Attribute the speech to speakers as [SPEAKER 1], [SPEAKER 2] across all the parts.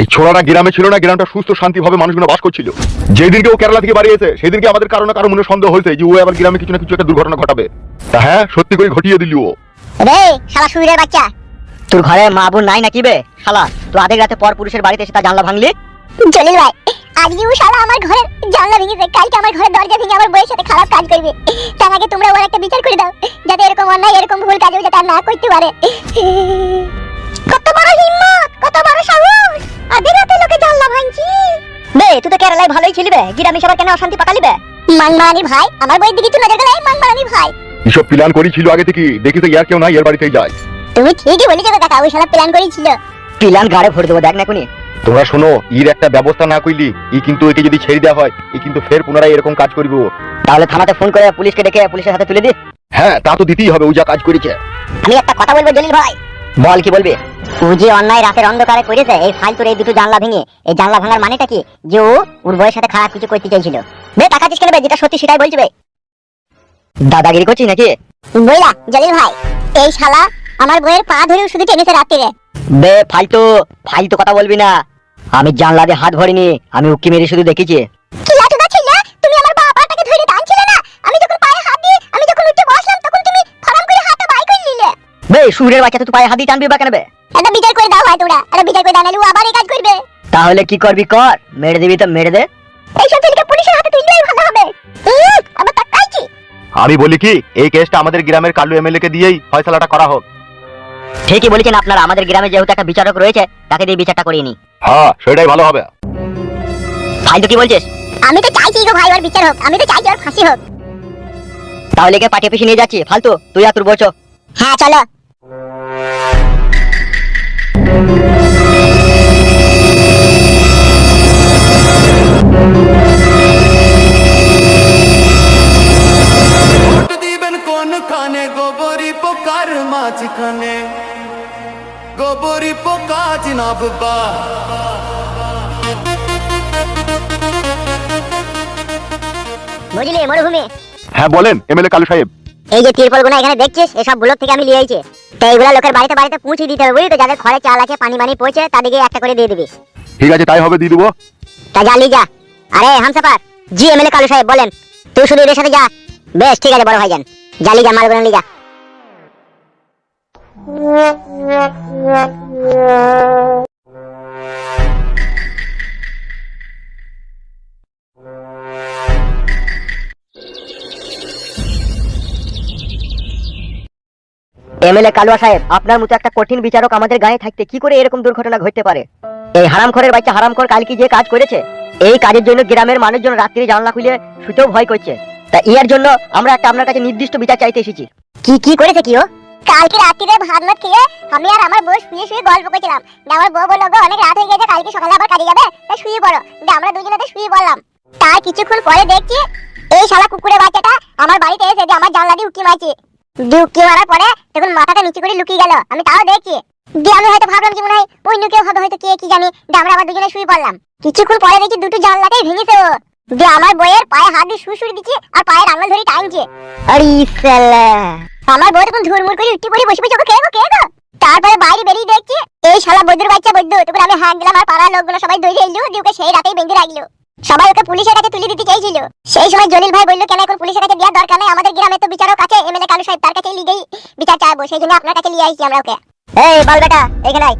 [SPEAKER 1] এই ছোড়াটা গ্রামে ছিল না গ্রামটা সুস্থ শান্তিভাবে মানুষগুলো বাস করছিল। যেদিনকে ও কেরালা থেকে বাড়িয়েছে সেদিনকে আমাদের কারও না কারও মনে সন্দেহ হয়েছে যে ও আবার গ্রামে কিছু না কিছু একটা দুর্ঘটনা ঘটাবে। তা হ্যাঁ সত্যি করে ঘটিয়ে দিলি ও।
[SPEAKER 2] রে শালা সুইরের বাচ্চা। তোর ঘরে মা বোন নাই নাকি বে? শালা তো আধেক রাতে পর পুরুষের বাড়িতে এসে তার জানলা ভাঙলি?
[SPEAKER 3] জলিল ভাই আজকে ও শালা আমার ঘরের জানলা ভেঙেছে কালকে আমার ঘরের দরজা ভেঙে আমার বউয়ের সাথে খারাপ কাজ করবে। তার আগে তোমরা ওর একটা বিচার করে দাও যাতে এরকম অন্যায় এরকম ভুল কাজ যাতে আর না করতে পারে। কত বড় হিম্মত কত বড় সাহস। রাতে লোকে জানলা ভাঙছি।
[SPEAKER 2] বে তুই তো কেরালায় ভালোই ছিলি বে গ্রামে সবার কেন অশান্তি পাকালি বে
[SPEAKER 3] মানমারানি ভাই আমার বইয়ের দিকে একটু নজর গেলে মানমারানি ভাই।
[SPEAKER 1] এসব প্ল্যান করেছিল আগে থেকে দেখি তো ইয়ার কেউ নাই এর বাড়িতেই যায়।
[SPEAKER 3] তুমি ঠিকই বলেছ কাকা ওই শালা প্ল্যান করেছিল।
[SPEAKER 2] পিলান গাড়ে ভরে দেবো দেখ না কোনি
[SPEAKER 1] তোমরা শোনো ইর একটা ব্যবস্থা না করলি ই কিন্তু একে যদি ছেড়ে দেওয়া হয় ই কিন্তু ফের পুনরায় এরকম কাজ করবে।
[SPEAKER 2] তাহলে থানাতে ফোন করে পুলিশকে ডেকে পুলিশের হাতে তুলে দি।
[SPEAKER 1] হ্যাঁ তা তো দিতেই হবে ও যা কাজ করেছে।
[SPEAKER 2] আমি একটা কথা বলব জলিল ভাই। বল কি বলবি? ও যে অন্যায় রাতের অন্ধকারে করেছে এই ফালতুর এই দুটো জানলা ভেঙে এই জানলা ভাঙার মানেটা কি? যে ও ওর বউয়ের সাথে খারাপ কিছু করতে চাইছিল। বে টাকা দিস কেন বে? যেটা সত্যি সেটাই বলছি বে। দাদাগিরি করছিস নাকি?
[SPEAKER 3] বইলা জলিল ভাই এই শালা আমার বইয়ের পা ধরে শুধু টেনেছে রাত্রিরে
[SPEAKER 2] বে ফালতু ফালতু কথা বলবি না। আমি জানলা দিয়ে হাত ভরিনি আমি উকি মেরে শুধু দেখেছি। সুরের বাচ্চা তুই পায়ে হাত দিয়ে টানবি বা কেন বে?
[SPEAKER 3] বিচার করে দাও ভাই বিচার করে দাও নাহলে ও আবার এই কাজ করবে।
[SPEAKER 2] তাহলে কি করবি কর? মেরে দিবি তো মেরে দে।
[SPEAKER 3] এইসব ছেলেকে পুলিশের হাতে তুললেই ভালো হবে। আবার তাকাইছি।
[SPEAKER 1] আমি বলি কি এই কেসটা আমাদের গ্রামের কালু এমএলএ কে দিয়েই ফয়সালাটা করা হোক।
[SPEAKER 2] ঠিকই বলেছেন আপনারা আমাদের গ্রামে যেহেতু একটা বিচারক রয়েছে তাকে দিয়ে বিচারটা করিয়ে নি
[SPEAKER 1] হ্যাঁ সেটাই ভালো হবে।
[SPEAKER 2] ফালতু কি বলছিস?
[SPEAKER 3] আমি তো চাইছি গো ভাই ওর বিচার হোক। আমি তো চাইছি ওর ফাঁসি হোক।
[SPEAKER 2] তাহলে কে পাঠিয়ে পিছিয়ে নিয়ে যাচ্ছি ফালতু তুই আর তোর বলছো
[SPEAKER 3] হ্যাঁ চলো।
[SPEAKER 4] মাঝখানে। গোবরি পোকা জিনাব্বা
[SPEAKER 3] বুঝলি মরুভূমি।
[SPEAKER 1] হ্যাঁ বলেন এমএলএ কালু সাহেব।
[SPEAKER 3] এই যে তিরপলগুলো এখানে দেখছিস? এসব ব্লক থেকে আমি লিয়ে আইছি। তো এইগুলা লোকের বাড়িতে বাড়িতে পৌঁছে দিতে হবে বুঝলি তো? যাদের ঘরে চাল আছে পানি মানি পৌঁছে তাদেরকে একটা করে দিয়ে দিবি।
[SPEAKER 1] ঠিক আছে তাই হবে দিয়ে দেবো।
[SPEAKER 3] তা যা যা আরে হামসাপার জি এমএলএ কালু সাহেব বলেন। তুই শুধু এদের সাথে যা। বেশ ঠিক আছে বড় ভাইজান। জালি যা মালগুলো লি যা
[SPEAKER 2] এমএলএ কালুয়া সাহেব, আপনার মতো একটা কঠিন বিচারক আমাদের গায়ে থাকতে কি করে এরকম দুর্ঘটনা ঘটতে পারে? এই হারামখোরের বাচ্চা হারামখোর কালকে যে কাজ করেছে? এই কাজের জন্য গ্রামের মানুষজন রাত্রি জানলা খুলে শুতেও ভয় করছে। তা ইয়ার জন্য আমরা একটা আপনার কাছে নির্দিষ্ট বিচার চাইতে এসেছি।
[SPEAKER 3] কি কি করেছে কি ও? কালকে রাত্রিরে ভাত মাত খেয়ে আমি আর আমার বউ শুয়ে শুয়ে গল্প করছিলাম। আমার বউ বলল অনেক রাত হয়ে গেছে, কালকে সকালে আবার কাজে যাবে, তাই শুয়ে পড়ো। দিয়ে আমরা দুজনেতে শুয়ে পড়লাম। তার কিছুক্ষণ পরে দেখছি, এই শালা কুকুরের বাচ্চাটা আমার বাড়িতে এসে যে আমার জানলা দিয়ে উকি মারছে। উকি মারার পরে তখন মাথাটা নিচু করে লুকিয়ে গেল। আমি তাও দেখছি দিয়ে আমি হয়তো ভাবলাম যে মনে হয় অন্য কেউ হবে হয়তো কে কি জানি। দিয়ে আমরা আবার দুজনে শুয়ে পড়লাম। কিছুক্ষণ পরে দেখছি দুটো জানলাটাই ভেঙেছে ও দিয়ে আমার বইয়ের পায়ে হাত দিয়ে শুশুড়ি দিচ্ছে আর পায়ের আঙুল ধরে টানছে।
[SPEAKER 2] আরে সালা
[SPEAKER 3] আমার বউ তখন ধুরমুর করে উঠে পড়ে বসে বসে ওকে গো কে তারপরে বাইরে বেরিয়ে দেখছি এই শালা বৈদ্যুর বাচ্চা বৈদ্য তখন আমি হাত দিলাম আর পাড়ার লোকগুলো সবাই দৌড়ে এলো দিয়ে ওকে সেই রাতেই বেঁধে রাখল। সবাই ওকে পুলিশের কাছে তুলে দিতে চাইছিল। সেই সময় জলিল ভাই বলল কেন এখন পুলিশের কাছে দেওয়ার দরকার নেই? আমাদের গ্রামে তো বিচারক আছে এমএলএ কালু সাহেব তার কাছে বিচার চাইব। সেই জন্য আপনার কাছে নিয়ে আইছি আমরা ওকে।
[SPEAKER 2] এই বল বেটা এখানে আয়।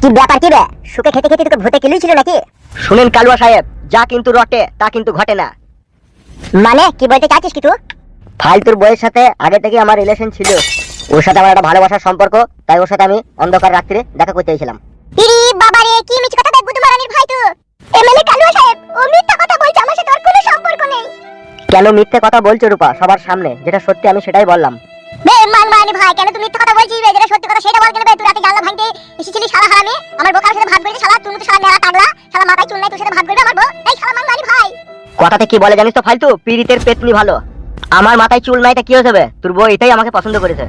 [SPEAKER 3] কি ব্যাপার কি সুখে খেতে খেতে তোকে ভূতে কিলুই ছিল নাকি?
[SPEAKER 2] শুনেন কালুয়া সাহেব যা কিন্তু রটে তা কিন্তু ঘটে না।
[SPEAKER 3] মানে? কি বলতে চাচ্ছিস কি তুই?
[SPEAKER 2] ফালতুর বইয়ের সাথে আগে থেকে আমার রিলেশন ছিল। ওর সাথে আমার একটা ভালোবাসার সম্পর্ক তাই ওর সাথে আমি অন্ধকার রাত্রে দেখা করতে এসেছিলাম।
[SPEAKER 3] ইরি বাবা রে কি মিছ কথা দেখব তোমার রানীর ভাই তো? এমএলএ কালু সাহেব ও মিথ্যা কথা বলছে আমার সাথে ওর কোনো সম্পর্ক নেই।
[SPEAKER 2] কেন মিথ্যে কথা বলছো রূপা? সবার সামনে যেটা সত্যি আমি সেটাই বললাম।
[SPEAKER 3] বে মান মানি ভাই কেন তুমি মিথ্যা কথা বলছিস বে? যেটা সত্যি কথা সেটা বল কেন বে? তুই রাতে জানলা ভাঙতে এসেছিলি শালা হারামি? আমার বোকার সাথে ভাত করেছিস শালা তুমি তো শালা নেড়া টাগলা শালা মাথায় চুল নাই তোর সাথে ভাত করবে আমার বউ? এই শালা মান মানি ভাই।
[SPEAKER 2] কথাতে কি বলে জানিস তো ফালতু? পীড়িতের পেতনি ভালো। আমার মাথায় চুল নাই তা কি হয়েছে তোর বউ এটাই আমাকে পছন্দ করেছে।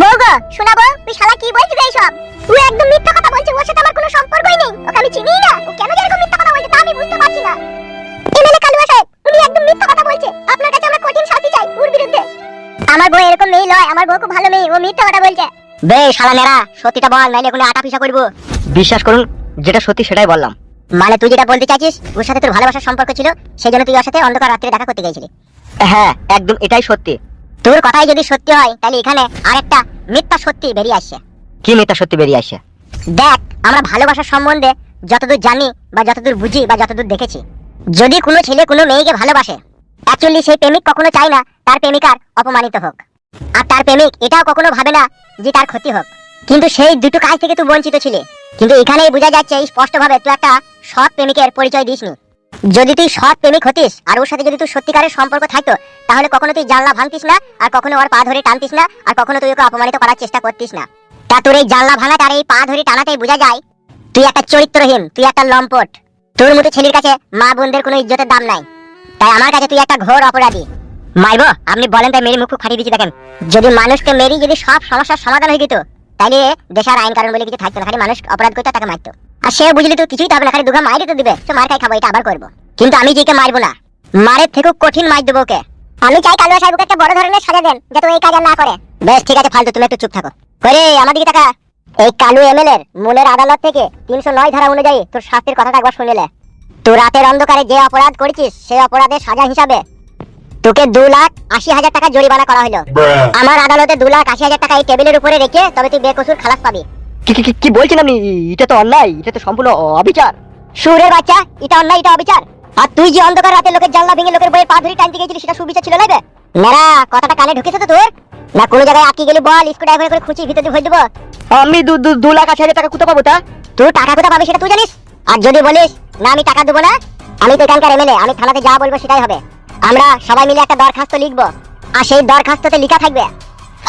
[SPEAKER 3] বউ গো শোনাবো তুই শালা কি বলছিস এই সব তুই একদম মিথ্যা কথা বলছিস ওর সাথে আমার কোনো সম্পর্কই নেই। ওকে আমি চিনিই না। ও কেন এরকম মিথ্যা কথা বলছে তা আমি বুঝতে পারছি না। এমএলএ কালুয়া সাহেব উনি একদম মিথ্যা কথা বলছে। আপনার কাছে আমরা কঠিন শাস্তি চাই ওর বিরুদ্ধে। আমার বউ এরকম মেয়ে নয় আমার বউ খুব ভালো মেয়ে ও মিথ্যা কথা বলছে। বে শালা নেরা সত্যিটা বল নাইলে কোনো আটা পিসা করব।
[SPEAKER 2] বিশ্বাস করুন যেটা সত্যি সেটাই বললাম।
[SPEAKER 3] মানে তুই যেটা বলতে চাইছিস ওর সাথে তোর ভালোবাসার সম্পর্ক ছিল সেই জন্য তুই ওর সাথে অন্ধকার রাত্রে দেখা করতে গেছিলি।
[SPEAKER 2] হ্যাঁ একদম এটাই সত্যি।
[SPEAKER 3] তোর কথাই যদি সত্যি হয় তাহলে এখানে আরেকটা মিথ্যা সত্যি বেরিয়ে আসছে।
[SPEAKER 2] কি মিথ্যা সত্যি বেরিয়ে আসছে?
[SPEAKER 3] দেখ আমরা ভালোবাসার সম্বন্ধে যতদূর জানি বা যতদূর বুঝি বা যতদূর দেখেছি যদি কোনো ছেলে কোনো মেয়েকে ভালোবাসে অ্যাকচুয়ালি সেই প্রেমিক কখনো চায় না তার প্রেমিকার অপমানিত হোক। আর তার প্রেমিক এটাও কখনো ভাবে না যে তার ক্ষতি হোক। কিন্তু সেই দুটো কাজ থেকে তুই বঞ্চিত ছিলে। কিন্তু এখানেই বোঝা যাচ্ছে স্পষ্টভাবে তুই একটা সৎ প্রেমিকের পরিচয় দিসনি। যদি তুই সৎ প্রেমিক হতিস, আর ওর সাথে যদি তুই সত্যিকারের সম্পর্ক থাকতো, তাহলে কখনো তুই জানলা ভাঙতিস না, আর কখনো ওর পা ধরে টানতিস না, আর কখনো তুই ওকে অপমানিত করার চেষ্টা করতিস না। তা তোর এই জানলা ভাঙা তার এই পা ধরে টানাতেই বোঝা যায়। তুই একটা চরিত্রহীন, তুই একটা লম্পট। তোর মতো ছেলের কাছে মা বোনদের কোনো ইজ্জতের দাম নাই। তাই আমার কাছে তুই একটা ঘোর অপরাধী। মাইবো, আপনি বলেন তাই মেরি মুখ ফাটিয়ে দিচ্ছি দেখেন। যদি মানুষকে মেরি যদি সব সমস্যার সমাধান হয়ে যেত তাহলে দেশের আইন কারণ বলে কিছু থাকতো না, খালি মানুষ অপরাধ করতো তাকে মারতো। আর সে বুঝলি তো কিছুই তো হবে না খালি দুঘা মাইরে তো দিবে। তো মার খাই খাব এটা আবার করব। কিন্তু আমি যেকে মারবো না মারের থেকেও কঠিন মার দেবো ওকে। আমি চাই কালুয়া সাহেবকে একটা বড় ধরনের সাজা দেন যাতে এই কাজ আর না করে। বেশ ঠিক আছে ফালতু তুমি একটু চুপ থাকো। করে আমার দিকে টাকা এই কালু এমএল এর মূলের আদালত থেকে তিনশো নয় ধারা অনুযায়ী তোর শাস্তির কথাটা একবার শুনিলে তুই রাতের অন্ধকারে যে অপরাধ করেছিস সেই অপরাধের সাজা হিসাবে তোকে দু লাখ আশি হাজার টাকা জরিমানা করা হলো। আমার আদালতে দু লাখ আশি হাজার টাকা এই টেবিলের উপরে রেখে তবে তুই বেকসুর খালাস পাবি।
[SPEAKER 2] কি বলছেন আপনি? এটা তো অন্যায় এটা তো সম্পূর্ণ অবিচার।
[SPEAKER 3] সুরের বাচ্চা এটা অন্যায় এটা অবিচার। আর তুই যে অন্ধকার রাতে লোকের জানলা ভেঙে লোকের বইয়ের পা ধরে টানতে গেছিলি সেটা সুবিচার ছিল মেরা কথাটা কানে ঢুকেছে তো তোর? না কোনো জায়গায় আটকে গেলি বল স্ক্রু ড্রাইভার করে খুঁচি ভিতরে ভরে দেবো।
[SPEAKER 2] আমি দু দু- দু লাখ আশি হাজার টাকা পাবো তা?
[SPEAKER 3] তুই টাকা কোথা পাবি সেটা তুই জানিস? আর যদি বলিস না আমি টাকা দেবো না আমি তো এখানকার এমএলএ আমি থানাতে যা বলব সেটাই হবে। আমরা সবাই মিলে একটা দরখাস্ত লিখব। আর সেই দরখাস্ততে লেখা থাকবে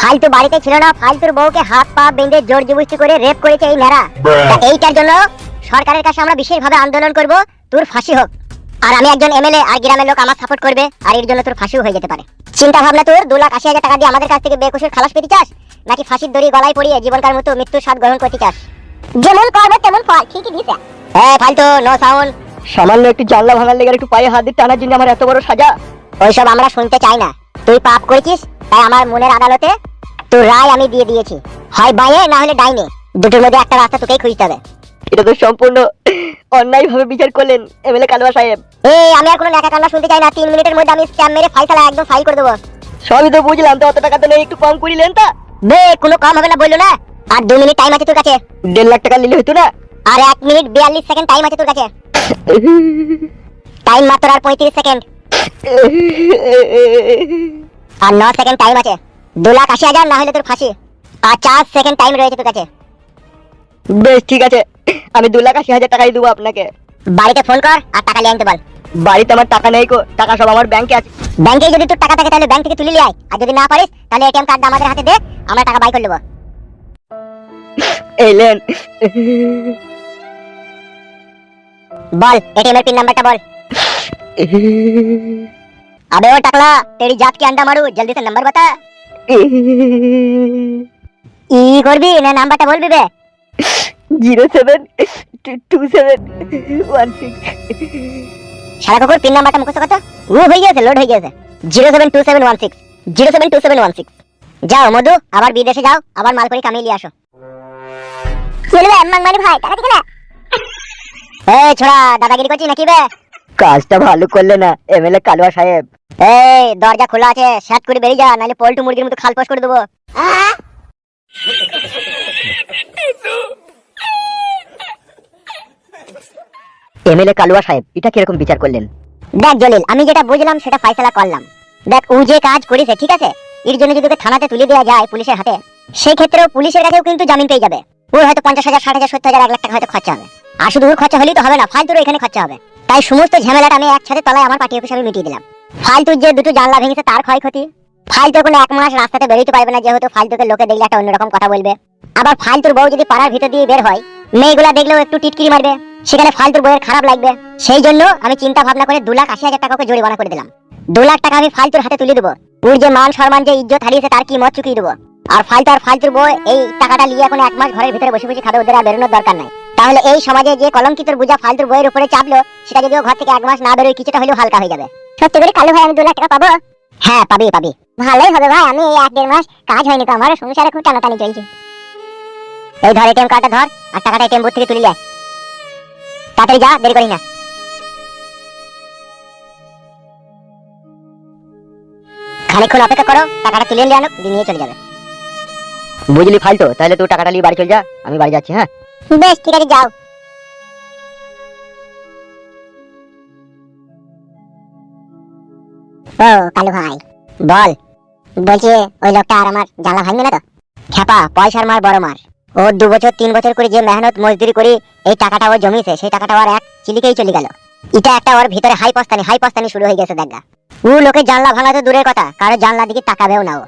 [SPEAKER 3] ফালতু বাড়িতে ছিল না ফালতুর বউকে হাত পা বেঁধে জোর জবরদস্তি করে রেপ করেছে এই মেরা এইটার জন্য সরকারের কাছে আমরা বিশেষভাবে আন্দোলন করব তোর ফাঁসি হোক। আর আমি একজন এমএলএ আর গ্রামের লোক আমার সাপোর্ট করবে আর এর জন্য তোর ফাঁসিও হয়ে যেতে পারে। চিন্তা ভাবনা তোর দু লাখ আশি হাজার টাকা দিয়ে আমাদের কাছ থেকে বেকুশের খালাস পেতে চাস? নাকি ফাঁসির দড়ি গলায় পড়িয়ে জীবনকার মতো মৃত্যুর স্বাদ গ্রহণ করতে চাস? যেমন করব তেমন ফল ঠিকই দিছে। হ্যাঁ ফালতু নো সাউন্ড
[SPEAKER 2] সামান্য একটু জানলা ভাঙার লেগে একটু পায়ে হাত দিয়ে টানার জন্য আমার এত বড় সাজা।
[SPEAKER 3] ওইসব আমরা শুনতে চাই না। তুই পাপ করেছিস তাই আমার মনের আদালতে তোর রায় আমি দিয়ে দিয়েছি। হয় বাইরে না হলে ডাইনে। দুটোর মধ্যে একটা রাস্তা তোকেই খুঁজতে হবে।
[SPEAKER 2] এটা তো সম্পূর্ণ অন্যায় ভাবে বিচার করলেন এমএলএ কালুয়া সাহেব।
[SPEAKER 3] এই আমি আর কোনো লেখা কান্না শুনতে চাই না। তিন মিনিটের মধ্যে আমি স্ট্যাম্প মেরে ফাইসালা একদম ফাইল করে দেবো।
[SPEAKER 2] সবই তো বুঝলাম তো অত টাকা তো নেই একটু কম করিলেন তা।
[SPEAKER 3] বে কোনো কম হবে না বলল না। আর দু মিনিট টাইম আছে তোর কাছে।
[SPEAKER 2] দেড় লাখ টাকা নিলে হতো না?
[SPEAKER 3] আর এক মিনিট বিয়াল্লিশ সেকেন্ড টাইম আছে তোর কাছে। টাইম মাত্র আর পঁয়ত্রিশ সেকেন্ড আর ন সেকেন্ড টাইম আছে। দু লাখ আশি হাজার না হলে তোর ফাঁসি। আর চার সেকেন্ড টাইম রয়েছে তোর কাছে।
[SPEAKER 2] বেশ ঠিক আছে। আমি দু লাখ আশি হাজার টাকাই দেবো আপনাকে।
[SPEAKER 3] বাড়িতে ফোন কর আর টাকা নিয়ে আনতে বল।
[SPEAKER 2] বাড়িতে আমার টাকা নেই কো টাকা সব আমার ব্যাংকে আছে।
[SPEAKER 3] ব্যাংকে যদি তোর টাকা থাকে তাহলে ব্যাংক থেকে তুলে নিয়ে আয়। আর যদি না পারিস তাহলে এটিএম কার্ড আমাদের হাতে দে। আমরা টাকা বাই করে নেব।
[SPEAKER 2] এলেন।
[SPEAKER 3] বল এটিএম এর পিন নাম্বারটা বল। अबे ओ टकला तेरी जात के अंडा मारू जल्दी से नंबर बता ই করবি না নাম্বারটা বলবি বে
[SPEAKER 2] zero seven two seven one six
[SPEAKER 3] সারা কুকুর পিন নাম্বারটা মুখস্থ করতো ও হয়ে গেছে লোড হয়ে গেছে zero seven two seven one six zero seven two seven one six যাও মধু আবার বিদেশে যাও আবার মাল করে কামিয়ে নিয়ে আসো চলবে মাংমানি ভাই টাকা দিকে না এই ছোড়া দাদাগিরি করছিস নাকি বে
[SPEAKER 2] কাজটা ভালো করলে না এমএলএ কালুয়া সাহেব।
[SPEAKER 3] এই দরজা খোলা আছে শার্ট করে বেরিয়ে যা নাহলে পল্টু মুরগির মতো খাল পাস করে দেবো।
[SPEAKER 2] এমএলএ কালুয়া সাহেব এটা কীরকম বিচার করলেন?
[SPEAKER 3] দেখ জলিল আমি যেটা বুঝলাম সেটা ফাইসলা করলাম। দেখ ও যে কাজ করেছে ঠিক আছে? এর জন্য যদি ওকে থানাতে তুলে দেওয়া যায় পুলিশের হাতে সেই ক্ষেত্রেও পুলিশের কাছেও কিন্তু জামিন পেয়ে যাবে। ওর হয়তো পঞ্চাশ হাজার ষাট হাজার সত্তর হাজার এক লাখ টাকা হয়তো খরচা হবে। আর শুধু ওর খরচা হলেই তো হবে না ফালতুরও এখানে খরচা হবে। তাই সমস্ত ঝামেলাটা আমি একসাথে তলায় আমার পার্টি অফিসে আমি মিটিয়ে দিলাম। ফালতুর যে দুটো জানলা ভেঙেছে তার ক্ষয়ক্ষতি। ফালতু কোনো এক মাস রাস্তাতে বেরোতে পারবে না, যেহেতু ফালতুকে লোকে দেখলে একটা অন্যরকম কথা বলবে। আবার ফালতুর বউ যদি পাড়ার ভিতর দিয়ে বের হয়, মেয়েগুলা দেখলেও একটু টিটকিরি মারবে। সেখানে ফালতুর বউয়ের খারাপ লাগবে। সেই জন্য আমি চিন্তা ভাবনা করে দু লাখ আশি হাজার টাকা ওকে জরিমানা করে দিলাম। দু লাখ টাকা আমি ফালতুর হাতে তুলে দেবো। ওর যে মান সম্মান, যে ইজ্জত হারিয়েছে তার কি মত চুকিয়ে দেবো? আর ফালতু আর ফালতুর বউ, এই টাকাটা নিয়ে এখন এক মাস ঘরের ভিতরে বসে বসে খাবে, ওদের আর বেরোনোর দরকার নাই। তাহলে এই সমাজে যে কলঙ্কিতর বোঝা ফালতুর বইয়ের উপরে চাপলো, সেটা যদি ঘর থেকে এক মাস না বেরোয়, কিছুটা হলেও হালকা হয়ে যাবে। সত্যি করে কালো ভাই, আমি দু লাখ টাকা পাবো? হ্যাঁ পাবি পাবি। ভালোই হবে ভাই, আমি এই এক দেড় মাস কাজ হয়নি তো, আমার সংসারে খুব টানাটানি চলছে। এই ধর এটিএম কার্ডটা ধর, আর টাকাটা এটিএম বুথ থেকে তুলে নিয়ে আয়। তাড়াতাড়ি যা, দেরি করিস না। খানিকক্ষণ অপেক্ষা করো, টাকাটা তুলে নিয়ে আনো নিয়ে চলে যাবে।
[SPEAKER 2] বুঝলি ফালতো, তাহলে তুই টাকাটা নিয়ে বাড়ি চল যা, আমি বাড়ি যাচ্ছি হ্যাঁ?
[SPEAKER 3] বেশ, ঠিক আছে, যাও। ও, কালু ভাই, বল। বলছি, ওই লোকটা আর আমার জানলা ভাঙবে না তো? খেপা পয়সার মার, বড় মার। ও দু বছর, তিন বছর করে যে মেহনত, মজদুরি করে, এই টাকাটা ও জমিয়েছে, সেই টাকাটা ওর এক চিলিকেই চলে গেল। এটা একটা ওর ভিতরে হাই পস্তানি হাই পস্তানি শুরু হয়ে গেছে, দেখা ও লোকে জানলা ভাঙা তো দূরের কথা, কারও জানলা দিকে তাকাবেও না ও।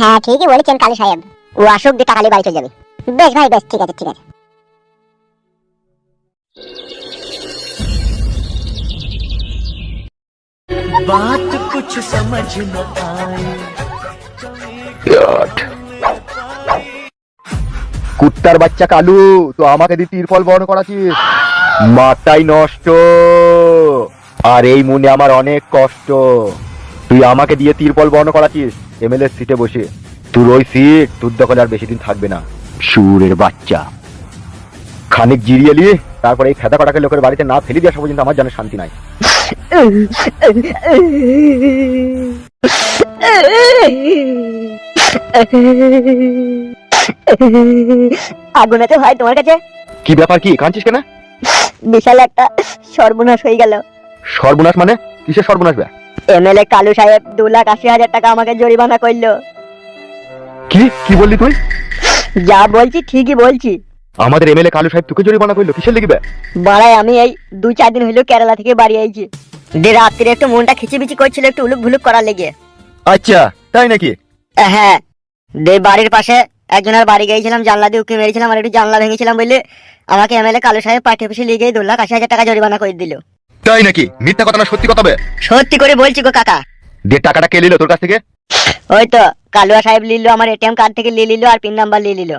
[SPEAKER 3] হ্যাঁ ঠিকই বলেছেন কালু সাহেব। ও আসুক দিয়ে টাকালি বাড়ি চলে যাবে। বেশ ভাই, বেশ, ঠিক আছে ঠিক আছে।
[SPEAKER 4] बात कुछ समझ न आए
[SPEAKER 1] ইয়াট। কুত্তার বাচ্চা কালু তো আমাকে দিয়ে তিরপল বহন করাছিস মাথাই নষ্ট আর এই মনে আমার অনেক কষ্ট তুই আমাকে দিয়ে তিরপল বহন করাছিস এমএলএ সিটে বসে তোর ওই সিট তোর দখল আর বেশি দিন থাকবে না সুরের বাচ্চা খানিক জিরিয়ে নিয়ে তারপরে এই ফেদা কটাকে লোকের বাড়িতে না ফেলে দিয়ে আসা পর্যন্ত আমার জানে শান্তি নাই।
[SPEAKER 2] আগুন আছে ভাই তোমার কাছে?
[SPEAKER 1] কি ব্যাপার কি? কাঁদছিস কেন?
[SPEAKER 2] বিশাল একটা সর্বনাশ হয়ে গেল।
[SPEAKER 1] সর্বনাশ মানে? কিসের সর্বনাশ বে?
[SPEAKER 2] এমএলএ কালু সাহেব দু লাখ আশি হাজার টাকা আমাকে জরিমানা করল।
[SPEAKER 1] কি? কি বললি তুই?
[SPEAKER 2] যা বলছি ঠিকই বলছি।
[SPEAKER 1] আমাদের এমএলএ কালু সাহেব তোকে জরিমানা করল কিসের লিখবে?
[SPEAKER 2] বাড়ায় আমি এই দু চার দিন হইল কেরালা থেকে বাড়ি আইছি। যে রাত্রে একটু মনটা খিচিবিচি করছিল একটু উলুক ভুলুক করার লেগে।
[SPEAKER 1] আচ্ছা তাই নাকি?
[SPEAKER 2] হ্যাঁ। যে বাড়ির পাশে একজনের বাড়ি গিয়েছিলাম জানলা দিয়ে উকি মেরেছিলাম আর একটু জানলা ভেঙেছিলাম বলে আমাকে এমএলএ কালু সাহেব পাঠিয়ে অফিসে লিয়ে গিয়ে দু লাখ আশি হাজার টাকা জরিমানা করে দিল।
[SPEAKER 1] তাই নাকি? মিথ্যা কথা না সত্যি কথা বে।
[SPEAKER 2] সত্যি করে বলছি গো কাকা।
[SPEAKER 1] দিয়ে টাকাটা কে নিল তোর কাছ থেকে?
[SPEAKER 2] ওই তো কালুয়া সাহেব লিল আমার এটিএম কার্ড থেকে লিয়ে নিল আর পিন নাম্বার লিয়ে নিল।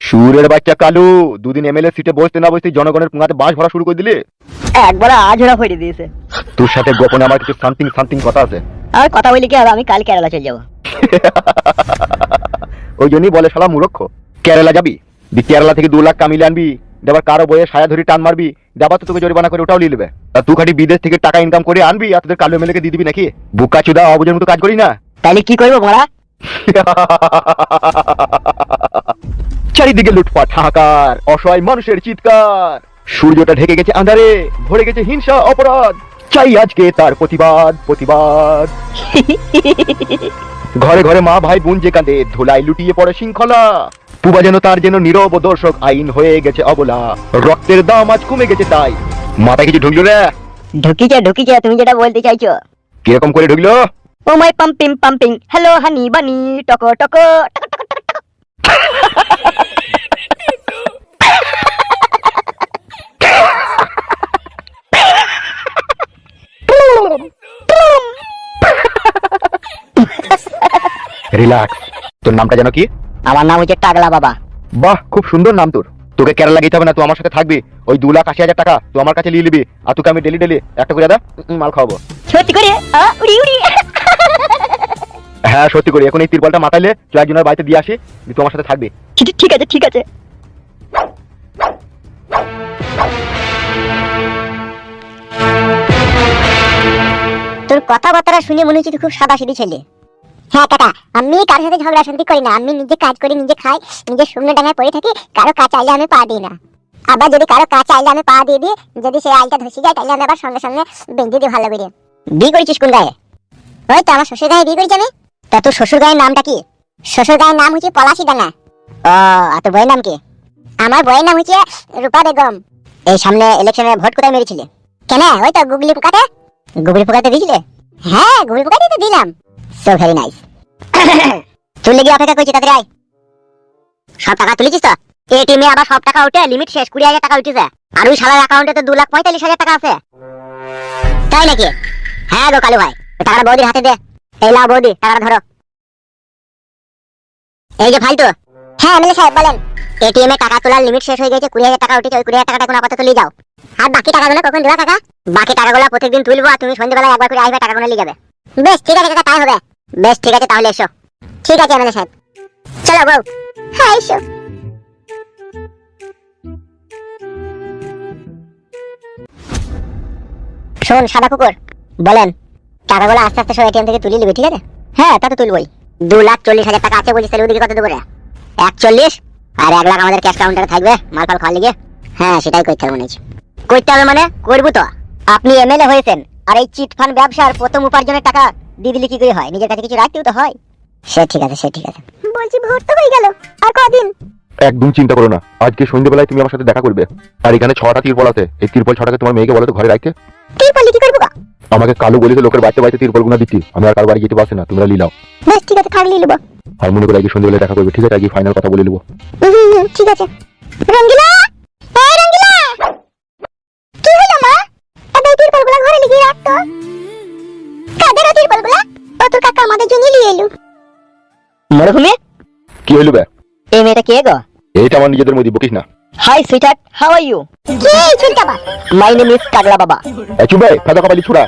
[SPEAKER 1] সুরের বাচ্চা কালু দুদিন এমএলএ সিটে বসতে না বসতে জনগণের পুঙাতে বাঁশ ভরা শুরু করে দিলি?
[SPEAKER 2] একবার আজরা ফেরে দিয়েছে।
[SPEAKER 1] তোর সাথে গোপনে আমার কিছু সামথিং সামথিং কথা আছে।
[SPEAKER 2] আর কথা বলি কি হবে আমি কাল কেরালা চলে যাব।
[SPEAKER 1] ওই জন্যই বলে শালা মূর্খ। কেরালা যাবি? দি কেরালা থেকে দু লাখ কামিলে আনবি দেবার কারও বইয়ে সায়া ধরি টান মারবি দেবার তো তোকে জরিমানা করে ওটাও নিয়ে নেবে। আর তুই খাটি বিদেশ থেকে টাকা ইনকাম করে আনবি আর তোদের কালো এমএলএ কে দিয়ে দিবি নাকি? বুকা চুদা অবুঝের মতো কাজ করি না।
[SPEAKER 2] তাহলে কি করব মোরা
[SPEAKER 1] চারিদিকে লুটপাট হাহাকার অসহায় মানুষের চিৎকার। সূর্যটা ঢেকে গেছে আঁধারে ভরে গেছে হিংসা অপরাধ। চাই আজকে তার প্রতিবাদ প্রতিবাদ। ঘরে ঘরে মা ভাই বোন যে কাঁদে ধুলাই লুটিয়ে পড়ে শৃঙ্খলা। পুবা যেন তার যেন নীরব দর্শক আইন হয়ে গেছে অবলা। রক্তের দাম আজ কমে গেছে তাই। মাথায় কিছু ঢুকলো রে?
[SPEAKER 2] ঢুকিছে ঢুকিছে তুমি যেটা বলতে চাইছো।
[SPEAKER 1] কীরকম করে ঢুকলো?
[SPEAKER 2] ও my pumping pumping hello honey bunny talk talk talk talk talk
[SPEAKER 1] relax তোর নামটা যেন কি?
[SPEAKER 2] আমার নাম হচ্ছে টাগলা বাবা।
[SPEAKER 1] বাহ খুব সুন্দর নাম তোর। তোকে কেরালা যেতে হবে না তুই আমার সাথে থাকবি। ওই দু লাখ আশি হাজার টাকা তুই আমার কাছে নিয়ে নিবি। আর তোকে আমি ডেলি ডেলি একটা করে দা মাল খাওয়াবো।
[SPEAKER 2] সত্যি করে? উড়ি উড়ি।
[SPEAKER 1] হ্যাঁ সত্যি করে। এখন এই তিরপলটা মাথাইলে তুই একজনের বাড়িতে দিয়ে আসি আমার সাথে থাকবি।
[SPEAKER 2] ঠিক ঠিক আছে ঠিক আছে।
[SPEAKER 3] তোর কথাবার্তা শুনে মনে হচ্ছে তুই খুব সাদা সিধি ছেলে। হ্যাঁ কাকা আমি কারোর সাথে ঝগড়া শান্তি করি না। আমি নিজে কাজ করি নিজে খাই নিজে শূন্য ডাঙায় পড়ে থাকি কারও কাজ চাইলে আমি পা দিই না। আবার যদি কারও কাজ চাইলে আমি পা দিয়ে দিই যদি সে আইলটা ধসে যায় তাহলে আমি আবার সঙ্গে সঙ্গে বেঁধে দিই ভালো করে। বিয়ে করেছিস কোন গায়ে? ওই তো আমার শ্বশুর গায়ে বিয়ে করেছি আমি। তা তোর শ্বশুর গায়ের নামটা কি? শ্বশুর গায়ের নাম হচ্ছে পলাশি ডাঙ্গা ও, আর তোর বইয়ের নাম কি? আমার বইয়ের নাম হচ্ছে রূপা বেগম। এই সামনে ইলেকশনে ভোট কোথায় মেরেছিলে? কেন? ওই তো গুগলি পোকাতে। গুগলি পোকাতে দিয়েছিলে? হ্যাঁ গুগলি পোকাতে তো দিলাম। সো ভেরি নাইস চলে গিয়ে অপেক্ষা করছি তাড়াতাড়ি আয়। সব টাকা তুলেছিস তো? এটিএম আবার সব টাকা উঠে লিমিট শেষ, কুড়ি হাজার টাকা উঠেছে। আর ওই শালার অ্যাকাউন্টে তো দু লাখ পঁয়তাল্লিশ হাজার টাকা আছে। তাই নাকি? হ্যাঁ গো কালু ভাই টাকাটা বৌদির হাতে দে। এই লাও বৌদি, টাকাটা ধরো। এই যে ফালতু। হ্যাঁ এমএলএ সাহেব, বলেন। এটিএম এ টাকা তোলার লিমিট শেষ হয়ে গেছে কুড়ি হাজার টাকা উঠেছে, ওই কুড়ি হাজার টাকাটা এখন আপাতত যাও। আর বাকি টাকাগুলো কখন দেওয়া কাকা? বাকি টাকাগুলো প্রত্যেকদিন তুলবো আর তুমি সন্ধ্যেবেলায় একবার করে আসবে, টাকাগুলো নিয়ে যাবে। বেশ, ঠিক আছে কাকা, তাই হবে। বেশ, ঠিক আছে, তাহলে এসো। ঠিক আছে, এমএলএ সাহেব। চলো বউ। হ্যাঁ এসো। শোন, সাদা কুকুর, বলেন। টাকাগুলো আস্তে আস্তে সব এটিএম থেকে তুলে নিবি, ঠিক আছে? হ্যাঁ তা তো তুলবই। দু লাখ চল্লিশ হাজার টাকা আছে বলিস তাহলে ওদিকে কত দেবো একচল্লিশ? আর এক লাখ আমাদের ক্যাশ কাউন্টারে থাকবে মাল ফাল খাওয়া লিগে। হ্যাঁ সেটাই করতে হবে মনে হচ্ছে করতে হবে মানে? করব তো। আপনি এমএলএ হয়েছেন, আর এই চিট ফান্ড ব্যবসার প্রথম উপার্জনের টাকা দিয়ে দিলে কি করে হয়? নিজের কাছে কিছু রাখতেও তো হয়। সে ঠিক আছে, সে ঠিক আছে। বলছি ভোট তো হয়ে গেল। আর কদিন?
[SPEAKER 1] একদম চিন্তা করো না। আজকে সন্ধ্যেবেলায় তুমি আমার সাথে দেখা করবে। আর এখানে ছটা তিরপল আছে। এই তিরপল ছটাকে তোমার মেয়েকে বলো তো ঘরে রাখতে।
[SPEAKER 3] বললি কি করব গা?
[SPEAKER 1] আমাকে কালু বলেছে লোকের বাড়িতে বাড়িতে তিরপল গুনা দিচ্ছি আমি আর কারও বাড়ি যেতে পারছি না তোমরা লিলাও
[SPEAKER 3] বেশ ঠিক আছে থাকলি নেব।
[SPEAKER 1] আর মনে করে আজকে দেখা করবে ঠিক আছে? আজকে ফাইনাল কথা বলে
[SPEAKER 3] হুম, ঠিক আছে। রঙ্গিলা! এই রঙ্গিলা! কি হলো মা? এবার ঘরে লিখে রাখতো কাদের ও তিরপলগুলো? ও তোর কাকা আমাদের জন্য নিয়ে এলো।
[SPEAKER 2] মরহুমে
[SPEAKER 1] কি হইল বে?
[SPEAKER 2] এই মেয়েটা কে গো?
[SPEAKER 1] এইটা আমার নিজেদের মধ্যে বকিস না।
[SPEAKER 2] Hi sweeter how are you
[SPEAKER 3] কি চুলটা বা
[SPEAKER 2] মাই নেম ইজ কাগলা বাবা
[SPEAKER 1] এই চুপ বে ফাঁকা কপালি ছুড়া।